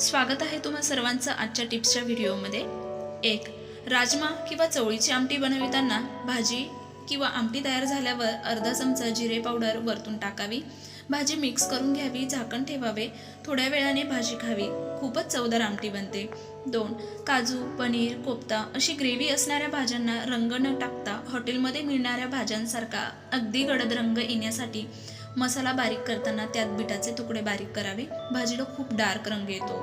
स्वागत आहे तुम्हा सर्वांचं आजच्या टिप्सच्या व्हिडिओमध्ये. एक राजमा किंवा चवळीची आमटी बनविताना भाजी किंवा आमटी तयार झाल्यावर अर्धा चमचा जिरे पावडर वरतून टाकावी. भाजी मिक्स करून घ्यावी झाकण ठेवावे. थोड्या वेळाने भाजी खावी. खूपच चवदार आमटी बनते. दोन काजू पनीर कोफ्ता अशी ग्रेव्ही असणाऱ्या भाज्यांना रंग न टाकता हॉटेलमध्ये मिळणाऱ्या भाज्यांसारखा अगदी गडद रंग येण्यासाठी मसाला बारीक करताना त्यात बिटाचे तुकडे बारीक करावे. भाजीला खूप डार्क रंग येतो.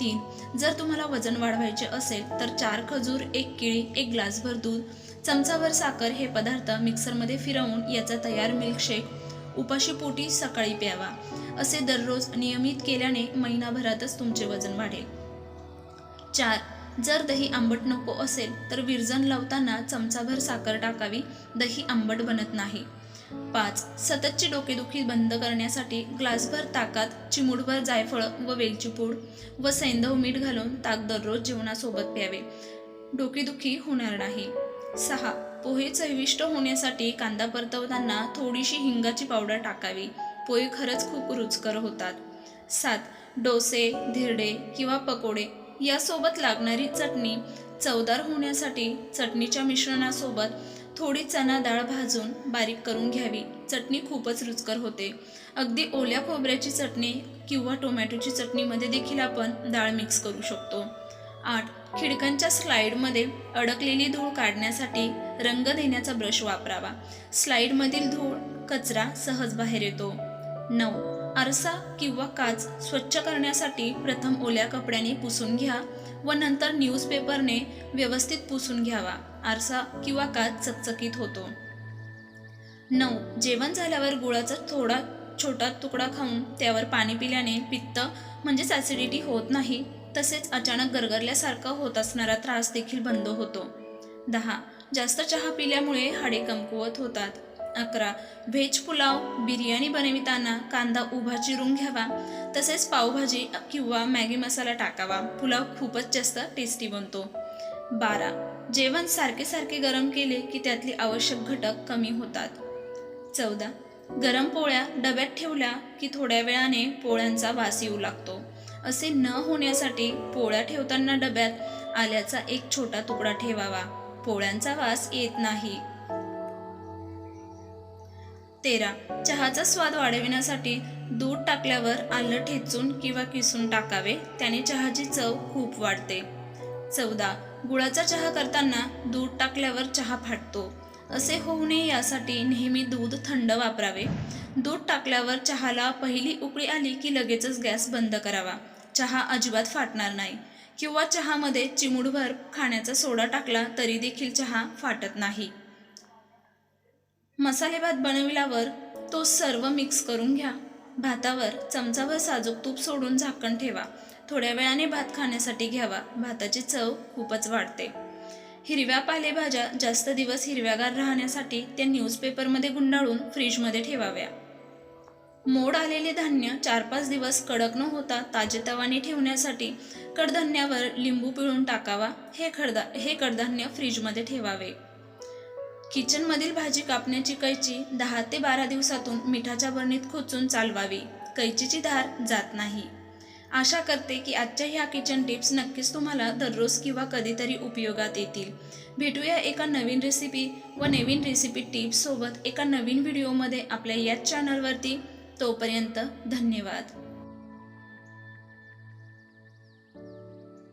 तीन जर तुम्हाला वजन वाढवायचे असेल तर चार खजूर एक केळी एक ग्लासभर दूध चमचाभर साखर हे पदार्थ मिक्सरमध्ये फिरवून याचा तयार मिल्कशेक उपाशी पोटी सकाळी प्यावा. असे दररोज नियमित केल्याने महिनाभरातच तुमचे वजन वाढेल. चार जर दही आंबट नको असेल तर विरजन लावताना चमचाभर साखर टाकावी. दही आंबट बनत नाही. पाच. सततची डोकेदुखी बंद करण्यासाठी ग्लासभर ताकात चिमूटभर जायफळ व वेलची पूड व सैंधव मीठ घालून ताक दररोज जेवणासोबत प्यावे. डोकेदुखी होणार नाही. सहा. पोहे चविष्ट होण्यासाठी कांदा परतवताना थोडीशी हिंगाची पावडर टाकावी. पोहे खरंच खूप रुचकर होतात. सात. डोसे धिरडे किंवा पकोडे यासोबत लागणारी चटणी चवदार होण्यासाठी चटणीच्या मिश्रणासोबत थोडी चना डाळ भाजून बारीक करून घ्यावी. चटणी खूपच रुचकर होते. अगदी ओल्या खोबऱ्याची चटणी किंवा टोमॅटोची चटणीमध्ये देखील आपण डाळ मिक्स करू शकतो. आठ. खिडकांच्या स्लाईडमध्ये अडकलेली धूळ काढण्यासाठी रंग देण्याचा ब्रश वापरावा. स्लाईडमधील धूळ कचरा सहज बाहेर येतो. नऊ. आरसा किंवा काच स्वच्छ करण्यासाठी प्रथम ओल्या कपड्याने पुसून घ्या व नंतर न्यूजपेपरने व्यवस्थित पुसून घ्यावा. आरसा किंवा काच चकचकीत होतो. नऊ. जेवण झाल्यावर गुळाचा थोडा छोटा तुकडा खाऊन त्यावर पाणी पिल्याने पित्त म्हणजेच ॲसिडिटी होत नाही तसेच अचानक गरगरल्यासारखा होत असणारा त्रास देखील बंद होतो. दहा. जास्त चहा पिल्यामुळे हाडे कमकुवत होतात. अकरा. व्हेज पुलाव बिर्याणी बनविताना कांदा उभा चिरून घ्यावा तसेच पावभाजी किंवा मॅगी मसाला टाकावा. पुलाव खूपच जास्त टेस्टी बनतो. बारा. जेवण सारखे सारखे गरम केले की त्यातले आवश्यक घटक कमी होतात. चौदा. गरम पोळ्या डब्यात ठेवल्या की थोड्या वेळाने पोळ्यांचा वास येऊ लागतो. असे न होण्यासाठी पोळ्या ठेवताना डब्यात आल्याचा एक छोटा तुकडा ठेवावा. पोळ्यांचा वास येत नाही. तेरा. चहाचा स्वाद वाढविण्यासाठी दूध टाकल्यावर आलं ठेचून किंवा किसून टाकावे. त्याने चहाची चव खूप वाढते. चौदा. गुळाचा चहा करताना दूध टाकल्यावर चहा फाटतो. असे होऊ नये यासाठी नेहमी दूध थंड वापरावे. दूध टाकल्यावर चहाला पहिली उकळी आली की लगेचच गॅस बंद करावा. चहा अजिबात फाटणार नाही. किंवा चहामध्ये चिमुडभर खाण्याचा सोडा टाकला तरी देखील चहा फाटत नाही. मसाले भात बनविल्यावर तो सर्व मिक्स करून घ्या. भातावर चमचाभर साजूक तूप सोडून झाकण ठेवा. थोड्या वेळाने भात खाण्यासाठी घ्यावा. भाताची चव खूपच वाढते. हिरव्या पालेभाज्या जास्त दिवस हिरव्यागार राहण्यासाठी त्या न्यूजपेपरमध्ये गुंडाळून फ्रीजमध्ये ठेवाव्या. मोड आलेले धान्य चार पाच दिवस कडक न होता ताजेतवाने ठेवण्यासाठी कडधान्यावर लिंबू पिळून टाकावा. हे कडदा हे कडधान्य फ्रीजमध्ये ठेवावे. किचनमधील भाजी कापण्याची कैची दहा ते बारा दिवसातून मिठाच्या बरणीत खोचून चालवावी. कैचीची धार जात नाही. आशा करते की आजच्या ह्या किचन टिप्स नक्कीच तुम्हाला दररोज किंवा कधीतरी उपयोगात येतील. भेटूया एका नवीन रेसिपी व नवीन रेसिपी टिप्ससोबत एका नवीन व्हिडिओमध्ये आपल्या याच चॅनलवरती तोपर्यंत धन्यवाद.